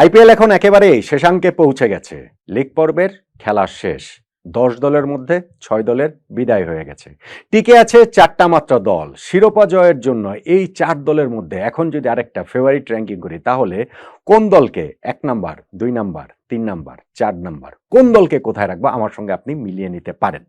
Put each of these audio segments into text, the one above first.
IPL এখন একেবারে শেষাঙ্কে পৌঁছে গেছে। লিগ পর্বের খেলা শেষ। দশ দলের মধ্যে ছয় দলের বিদায় হয়ে গেছে। টিকে আছে চারটা মাত্র দল। শিরোপা জয়ের জন্য এই চার দলের মধ্যে এখন যদি আরেকটা ফেভারিট র্যাঙ্কিং করি, তাহলে কোন দলকে এক নাম্বার, দুই নাম্বার, তিন নাম্বার, চার নাম্বার, কোন দলকে কোথায় রাখব আমার সঙ্গে আপনি মিলিয়ে নিতে পারেন।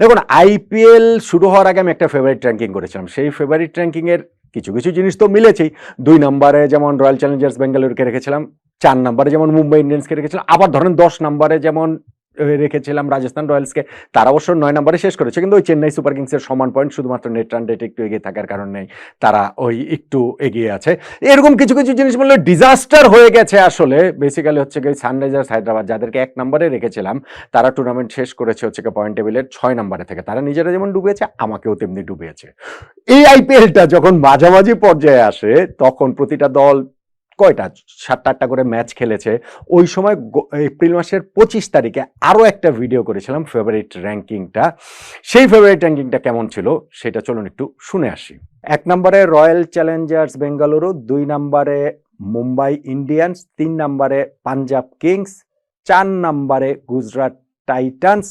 দেখুন, আইপিএল শুরু হওয়ার আগে আমি একটা ফেভারিট র্যাঙ্কিং করেছিলাম। সেই ফেভারিট র্যাঙ্কিংয়ের কিছু কিছু জিনিস তো মিলেছেই। দুই নম্বরে যেমন রয়্যাল চ্যালেঞ্জার্স বেঙ্গালুরুকে রেখেছিলাম, চার নম্বরে যেমন মুম্বাই ইন্ডিয়ান্সকে রেখেছিলাম, আবার ধরেন দশ নম্বরে যেমন রেখেছিলাম রাজস্থান রয়্যালসকে। তারা অবশ্য নয় নম্বরে শেষ করেছে, কিন্তু ওই চেন্নাই সুপার কিংসের সমান পয়েন্ট শুধুমাত্র নেট রান রেট একটু এগিয়ে থাকার কারণে তারা ওই একটু এগিয়ে আছে। এরকম কিছু কিছু জিনিস বললে ডিজাস্টার হয়ে গেছে আসলে। বেসিক্যালি হচ্ছে কি সানরাইজার্স হায়দ্রাবাদ, যাদেরকে এক নম্বরে রেখেছিলাম, তারা টুর্নামেন্ট শেষ করেছে হচ্ছে কি পয়েন্ট টেবিলের ছয় নম্বরে থেকে। তারা নিজেরা যেমন ডুবেছে, আমাকেও তেমনি ডুবেছে। এই আইপিএলটা যখন মাঝামাঝি পর্যায়ে আসে, তখন প্রতিটা দল কয়টা? সাতটা আটটা করে ম্যাচ খেলেছে। ওই সময় এপ্রিল মাসের পঁচিশ তারিখে আরও একটা ভিডিও করেছিলাম ফেভারিট র্যাঙ্কিংটা সেই ফেভারিট র্যাঙ্কিংটা কেমন ছিল সেটা চলুন একটু শুনে আসি। এক নম্বরে রয়্যাল চ্যালেঞ্জার্স বেঙ্গালুরু দুই নম্বরে মুম্বাই ইন্ডিয়ান্স তিন নম্বরে পাঞ্জাব কিংস চার নম্বরে গুজরাট টাইটান্স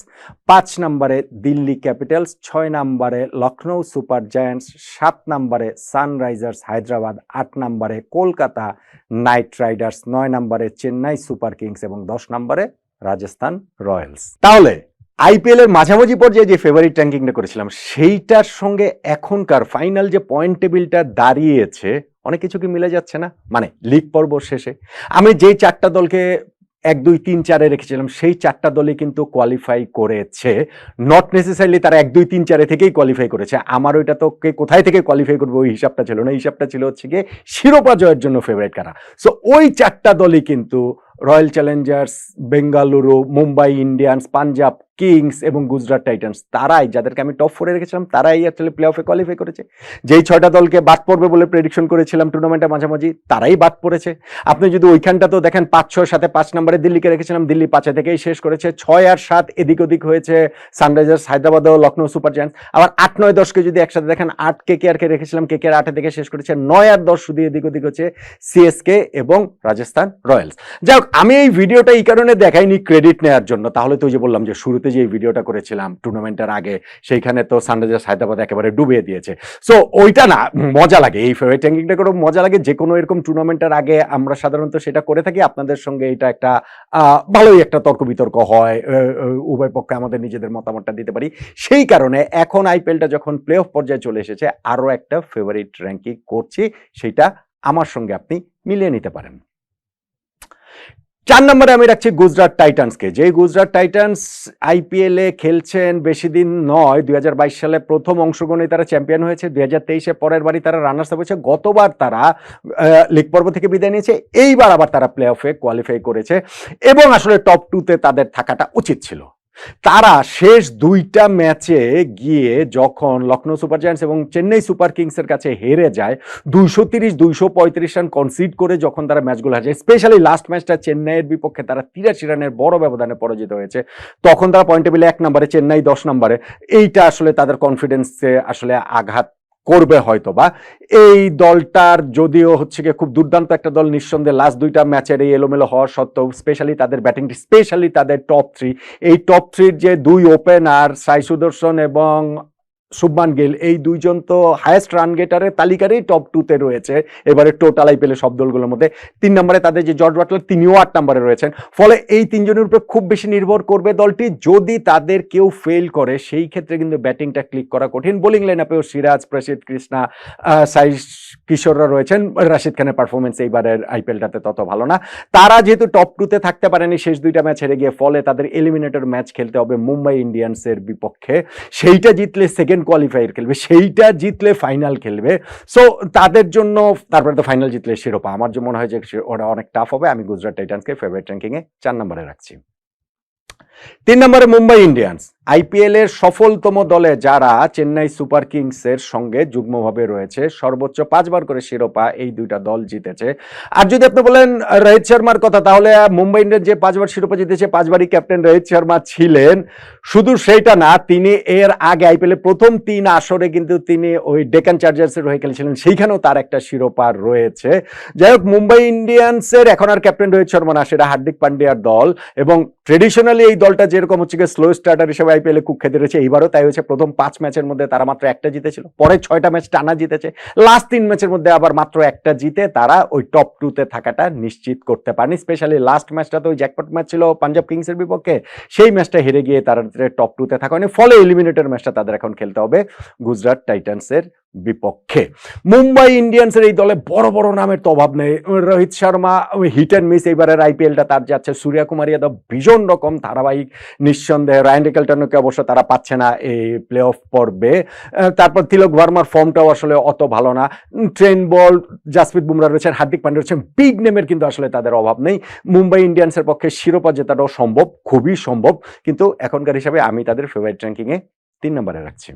পাঁচ নম্বরে দিল্লি ক্যাপিটালস, ছয় নম্বরে লখনৌ সুপার জায়ান্টস, সাত নম্বরে সানরাইজার্স হায়দ্রাবাদ, আট নম্বরে কলকাতা নাইট রাইডার্স, নয় নম্বরে চেন্নাই সুপার কিংস এবং দশ নম্বরে রাজস্থান রয়্যালস। তাহলে আইপিএল এর মাঝামাঝি পর্যায়ে যে ফেভারিট র্যাঙ্কিংটা করেছিলাম, সেইটার সঙ্গে এখনকার ফাইনাল যে পয়েন্ট টেবিলটা দাঁড়িয়েছে, অনেক কিছু কি মিলে যাচ্ছে না? মানে লিগ পর্ব শেষে। আমি যেই চারটা দলকে এক, দুই, তিন, চারে রেখেছিলাম। সেই চারটা দলই কিন্তু কোয়ালিফাই করেছে। নট নেসেসারিলি তারা এক, দুই, তিন, চারে থেকেই কোয়ালিফাই করেছে। আমার ওইটা তো কে কোথায় থেকে কোয়ালিফাই করবে ওই হিসাবটা ছিল না। হিসাবটা ছিল হচ্ছে গিয়ে শিরোপা জয়ের জন্য ফেভারিট কারা। সো ওই চারটা দলই কিন্তু Royal Challengers Bengaluru Mumbai Indians Punjab Kings এবং গুজরাট টাইটান্স তারাই, যাদেরকে আমি টপ ফোরে রেখেছিলাম, তারাই অ্যাকচুয়ালি প্লে অফে কোয়ালিফাই করেছে। যেই ছয়টা দলকে বাদ পড়বে বলে প্রেডিকশন করেছিলাম টুর্নামেন্টের মাঝামাঝি, তারাই বাদ পড়েছে। আপনি যদি ওইখানটা তো দেখেন, পাঁচ, ছয় সাথে পাঁচ নম্বরে দিল্লিকে রেখেছিলাম, দিল্লি পাঁচে থেকেই শেষ করেছে। ছয় আর সাত এদিক ওদিক হয়েছে সানরাইজার্স হায়দ্রাবাদ ও লখনৌ সুপার জায়ান্টস আবার আট, নয়, দশকে যদি একসাথে দেখেন, আট কে কে আরকে রেখেছিলাম কে কে আর আটে থেকে শেষ করেছে। নয় আর দশ শুধু এদিক ওদিক হচ্ছে সিএসকে এবং রাজস্থান রয়্যালস যাই হোক, আমি এই ভিডিওটা এই কারণে দেখাইনি ক্রেডিট নেওয়ার জন্য। তাহলে তো ওই যে বললাম যে শুরুতে যে ভিডিওটা করেছিলাম টুর্নামেন্টের আগে, সেইখানে তো সানরাইজার্স হায়দ্রাবাদ একেবারে ডুবিয়ে দিয়েছে। সো ওইটা না, মজা লাগে। এই ফেভারিট র্যাঙ্কিংটা করে মজা লাগে। যে কোনো এরকম টুর্নামেন্টের আগে আমরা সাধারণত সেটা করে থাকি। আপনাদের সঙ্গে এটা একটা ভালোই একটা তর্ক বিতর্ক হয় উভয় পক্ষে আমাদের নিজেদের মতামতটা দিতে পারি। সেই কারণে এখন আইপিএলটা যখন প্লে অফ পর্যায়ে চলে এসেছে, আরও একটা ফেভারিট র্যাঙ্কিং করছি। সেটা আমার সঙ্গে আপনি মিলিয়ে নিতে পারেন। চার নম্বরে আমি রাখছি গুজরাট টাইটান্সকে। যে গুজরাট টাইটান্স আইপিএল এ খেলছেন বেশি দিন নয়, দুই সালে প্রথম অংশগ্রহণে তারা চ্যাম্পিয়ন হয়েছে, দুই হাজার তেইশে পরের বারই তারা রানার্স আপ হয়েছে, গতবার তারা লিগ পর্ব থেকে বিদায় নিয়েছে, এইবার আবার তারা প্লে অফে কোয়ালিফাই করেছে এবং আসলে টপ টুতে তাদের থাকাটা উচিত ছিল। তারা শেষ দুইটা ম্যাচে গিয়ে যখন লখনৌ সুপার জায়ান্টস এবং চেন্নাই সুপার কিংসের কাছে হেরে যায়, দুইশো তিরিশ, দুইশো পঁয়ত্রিশ রান কনসিড করে যখন তারা ম্যাচগুলো হারে স্পেশালি লাস্ট ম্যাচটা চেন্নাইয়ের বিপক্ষে তারা তিরাশি রানের বড় ব্যবধানে পরাজিত হয়েছে। তখন তারা পয়েন্ট টেবিলে এক নম্বরে, চেন্নাই দশ নম্বরে। এইটা আসলে তাদের কনফিডেন্সে আসলে আঘাত করবে হয়তো বা এই দলটার যদিও হচ্ছে গিয়ে খুব দুর্দান্ত একটা দল নিঃসন্দেহে লাস্ট দুইটা ম্যাচের এই এলোমেলো হওয়া সত্ত্বেও স্পেশালি তাদের ব্যাটিং স্পেশালি তাদের টপ থ্রি এই টপ থ্রির যে দুই ওপেনার সাই সুদর্শন এবং শুভমান গিল, এই দুইজন তো হায়েস্ট রান গেটারের তালিকারই টপ টুতে রয়েছে। এবারে টোটাল আইপিএল সব দলগুলোর মধ্যে তিন নম্বরে তাদের যে জর্জ বাটলার তিনিও আট নম্বরে রয়েছেন। ফলে এই তিনজনের উপরে খুব বেশি নির্ভর করবে দলটি। যদি তাদের কেউ ফেল করে, সেই ক্ষেত্রে কিন্তু ব্যাটিংটা ক্লিক করা কঠিন। বোলিং লাইন আপেও সিরাজ প্রসিদ কৃষ্ণা সাই কিশোররা রয়েছেন। রাশিদ খানের পারফরমেন্স এইবারের আইপিএলটাতে তত ভালো না। তারা যেহেতু টপ টুতে থাকতে পারেনি, শেষ দুইটা ম্যাচ হেরে গিয়ে, ফলে তাদের এলিমিনেটর ম্যাচ খেলতে হবে মুম্বাই ইন্ডিয়ান্সের বিপক্ষে। সেইটা জিতলে সেকেন্ড কোয়ালিফায়ার খেলবে, সেইটা জিতলে ফাইনাল খেলবে। সো তাদের জন্য, তারপরে তো ফাইনাল জিতলে শিরোপা। আমার যে মনে হয় যে ওরা অনেক টাফ হবে, আমি গুজরাট টাইটান্সকে ফেভারিট র্যাঙ্কিংয়ে চার নম্বরে রাখছি। তিন নম্বরে মুম্বাই ইন্ডিয়ান্স আইপিএল এর সফলতম দলে যারা চেন্নাই সুপার কিংসের সঙ্গে যুগ্মভাবে রয়েছে, সর্বোচ্চ পাঁচবার করে শিরোপা এই দুইটা দল জিতেছে। আর যদি আপনি বলেন, রোহিত শর্মার কথা, তাহলে মুম্বাই ইন্ডিয়ান যে পাঁচবার শিরোপা জিতেছে, পাঁচবারই ক্যাপ্টেন রোহিত শর্মা ছিলেন। শুধু সেইটা না, তিনি এর আগে আইপিএল প্রথম তিন আসরে কিন্তু তিনি ওই ডেকান চার্জার্সের হয়ে খেলেছিলেন, সেইখানেও তার একটা শিরোপা রয়েছে। যাই হোক, মুম্বাই ইন্ডিয়ান্সের এখন আর ক্যাপ্টেন রোহিত শর্মা না, সেটা হার্দিক পান্ডিয়ার দল। এবং ট্রেডিশনালি এই দলটা যেরকম হচ্ছে স্লো স্টার্টার হিসেবে আইপিএল এ কুখ্যাতি রয়েছে। এইবারও তাই হয়েছে। প্রথম পাঁচ ম্যাচের মধ্যে তারা মাত্র একটা জিতেছিল। পরে ছয়টা ম্যাচ টানা জিতেছে। লাস্ট তিন ম্যাচের মধ্যে আবার মাত্র একটা জিতে তারা ওই টপ টুতে থাকাটা নিশ্চিত করতে পারেনি। স্পেশালি লাস্ট ম্যাচটা তো ওই জ্যাকপট ম্যাচ ছিল পাঞ্জাব কিংসের বিপক্ষে। সেই ম্যাচটা হেরে গিয়ে তারা টপ টুতে থাকা হয়নি। ফলে এলিমিনেটর ম্যাচটা তাদের এখন খেলতে হবে। গুজরাট টাইটান্সের বিপক্ষে। মুম্বাই ইন্ডিয়ান্সের এই দলে বড় বড় নামের তো অভাব নেই। Rohit Sharma hit and miss এবারের আইপিএলটা তার যাচ্ছে। সূর্যা কুমার যাদব ভীষণ রকম ধারাবাহিক নিঃসন্দেহে। রায়ন রিকেলটনকে অবশ্য তারা পাচ্ছে না এই প্লে অফ পর্বে তারপর তিলক ভার্মার ফর্মটাও আসলে অত ভালো না। ট্রেন বল, জাসপ্রীত বুমরা রয়েছেন, হার্দিক পান্ডে রয়েছেন বিগ নেমের কিন্তু আসলে তাদের অভাব নেই। মুম্বাই ইন্ডিয়ান্সের পক্ষে শিরোপা জেতাটাও সম্ভব, খুবই সম্ভব। কিন্তু এখনকার হিসাবে আমি তাদের ফেভারিট র্যাঙ্কিংয়ে তিন নম্বরে রাখছি।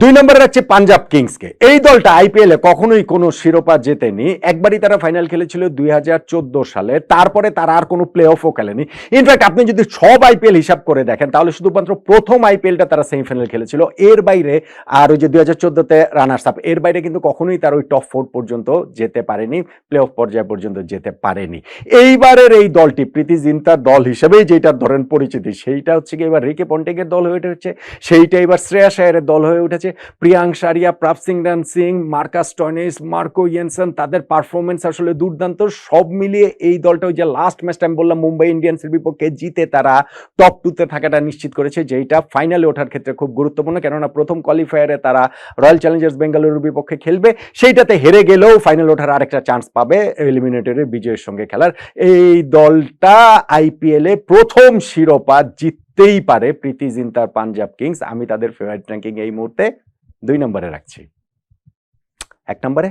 দুই নম্বরে রাখছে পাঞ্জাব কিংসকে। এই দলটা আইপিএল কখনোই কোনো শিরোপা জেতেনি। একবারই তারা ফাইনাল খেলেছিল দুই হাজার চোদ্দ সালে। তারপরে তারা আর কোনো প্লে অফও খেলেনি ইনফ্যাক্ট আপনি যদি সব আইপিএল হিসাব করে দেখেন, তাহলে শুধুমাত্র প্রথম আইপিএলটা তারা সেমিফাইনাল খেলেছিল। এর বাইরে আর ওই যে দুই হাজার চোদ্দোতে রানার্স আপ এর বাইরে কিন্তু কখনোই তার ওই টপ ফোর পর্যন্ত যেতে পারেনি প্লে অফ পর্যায় পর্যন্ত যেতে পারেনি। এইবারের এই দলটি প্রীতি জিন্তার দল হিসেবেই যেটা ধরেন পরিচিতি, সেইটা হচ্ছে কি এবার রিকে পন্টিংয়ের দল হয়ে উঠেছে, সেইটা এবার শ্রেয়া শায়ারের দল হয়ে উঠেছে। প্রিয়াং সারিয়া প্রাপ সিং রান সিং, মার্কাস টয়নিস মার্কো ইয়েনসন, তাদের পারফরমেন্স আসলে দুর্দান্ত। সব মিলিয়ে এই দলটা ওই যে লাস্ট ম্যাচটা আমি বললাম, মুম্বাই ইন্ডিয়ান্সের বিপক্ষে জিতে তারা টপ টুতে থাকাটা নিশ্চিত করেছে যেটা ফাইনালে ওঠার ক্ষেত্রে খুব গুরুত্বপূর্ণ। কেননা প্রথম কোয়ালিফায়ারে তারা রয়্যাল চ্যালেঞ্জার্স বেঙ্গালুরুর বিপক্ষে খেলবে, সেইটাতে হেরে গেলেও ফাইনাল ওঠার আরেকটা চান্স পাবে এলিমিনেটরের বিজয়ের সঙ্গে খেলার। এই দলটা আইপিএলে প্রথম শিরোপা জিততেই পারে প্রীতি জিন্তার পাঞ্জাব কিংস। আমি তাদের ফেভারিট র্যাঙ্কিং এই মুহূর্তে দুই নম্বরে রাখছি। এক নম্বরে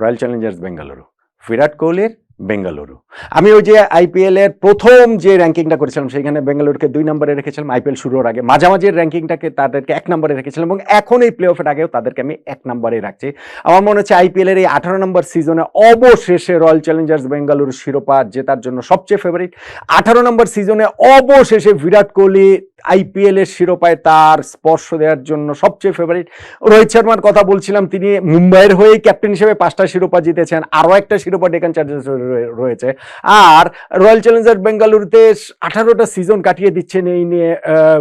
রয়্যাল চ্যালেঞ্জার্স বেঙ্গালুরু। বিরাট কোহলির বেঙ্গালুরু। আমি ওই যে আইপিএল এর প্রথম যে র্যাঙ্কিংটা করেছিলাম সেখানে বেঙ্গালুরুকে দুই নম্বরে রেখেছিলাম আইপিএল শুরুর আগে। মাঝামাঝির র্যাঙ্কিংটাকে তাদেরকে এক নম্বরে রেখেছিলাম এবং এখন এই প্লে অফের আগেও তাদেরকে আমি এক নম্বরে রাখছি। আমার মনে হচ্ছে আইপিএল এর এই আঠারো নম্বর সিজনে অবশেষে রয়্যাল চ্যালেঞ্জার্স বেঙ্গালুরু শিরোপা জেতার জন্য সবচেয়ে ফেভারিট আঠারো নম্বর সিজনে অবশেষে বিরাট কোহলি আইপিএল এর শিরোপায় তার স্পর্শ দেওয়ার জন্য সবচেয়ে ফেভারিট রোহিত শর্মার কথা বলছিলাম, তিনি মুম্বাইয়ের হয়েই ক্যাপ্টেন হিসেবে পাঁচটা শিরোপা জিতেছেন, আরও একটা শিরোপা ডেকান চার্জার্স রয়েছে। আর রয়্যাল চ্যালেঞ্জার বেঙ্গালুরুতে আঠারোটা সিজন কাটিয়ে দিচ্ছেন এই নিয়ে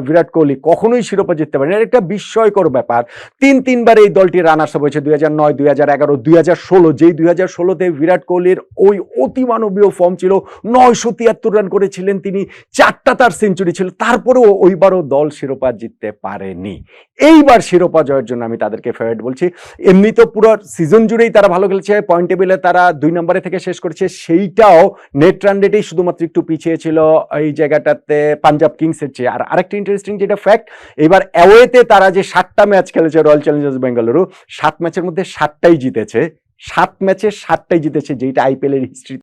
বিরাট কোহলি। কখনোই শিরোপা জিততে পারেন। এটা একটা বিস্ময়কর ব্যাপার, তিন তিনবার এই দলটি রানার্স আপ হয়েছে, দুই হাজার নয়, দুই হাজার এগারো, দুই হাজার ষোলো, যেই দুই হাজার ষোলোতে বিরাট কোহলির ওই অতিমানবীয় ফর্ম ছিল, নয়শো তিয়াত্তর রান করেছিলেন তিনি, চারটা তার সেঞ্চুরি ছিল, তারপরেও ওইবারও দল শিরোপা জিততে পারেনি। এইবার শিরোপা জয়ের জন্য আমি তাদেরকে ফেভারিট বলছি। এমনি তো পুরো সিজন জুড়েই তারা ভালো খেলছে পয়েন্ট টেবিলে তারা দুই নম্বরে থেকে শেষ করেছে, সেইটাও নেট রান রেটেই শুধুমাত্র একটু পিছিয়ে ছিল এই জায়গাটাতে পাঞ্জাব কিংসের চেয়ে। আর আরেকটা ইন্টারেস্টিং যেটা ফ্যাক্ট এবার অ্যাওয়েতে তারা যে সাতটা ম্যাচ খেলেছে রয়্যাল চ্যালেঞ্জার্স বেঙ্গালুরু সাত ম্যাচের মধ্যে সাতটাই জিতেছে, সাত ম্যাচে সাতটাই জিতেছে যেটা আইপিএল এর হিস্ট্রি